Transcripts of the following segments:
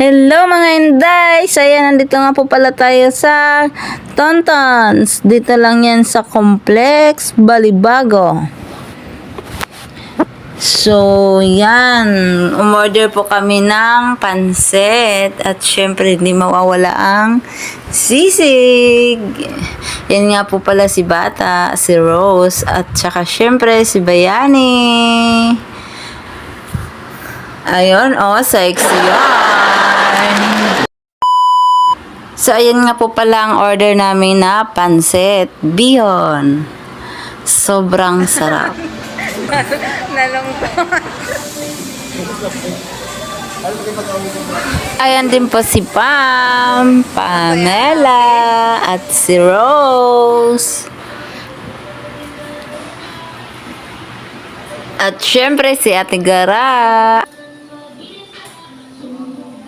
Hello mga Inday! So ayan, nandito nga po pala tayo sa Tontons. Dito lang yan sa Complex Balibago. So, yan. Umorder po kami ng pansit. At syempre, hindi mawawala ang sisig. Yan nga po pala si Bata, si Rose, at saka syempre si Bayani. Ayun, oh, sexy yan. So, ayan nga po pala ang order namin na pansit. Bihon. Sobrang sarap. Ayan din po si Pam, Pamela, at si Rose. At syempre si Ate Gara.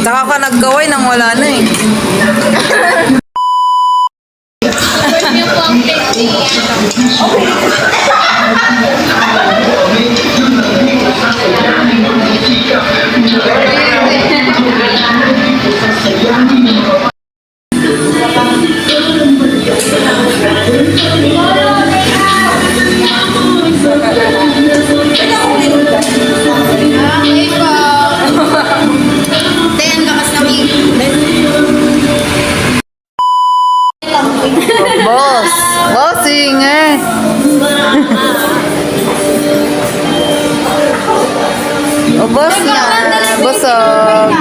Saka ka naggaway nang wala na eh. Boss. Bossing eh. o boss na. Busog.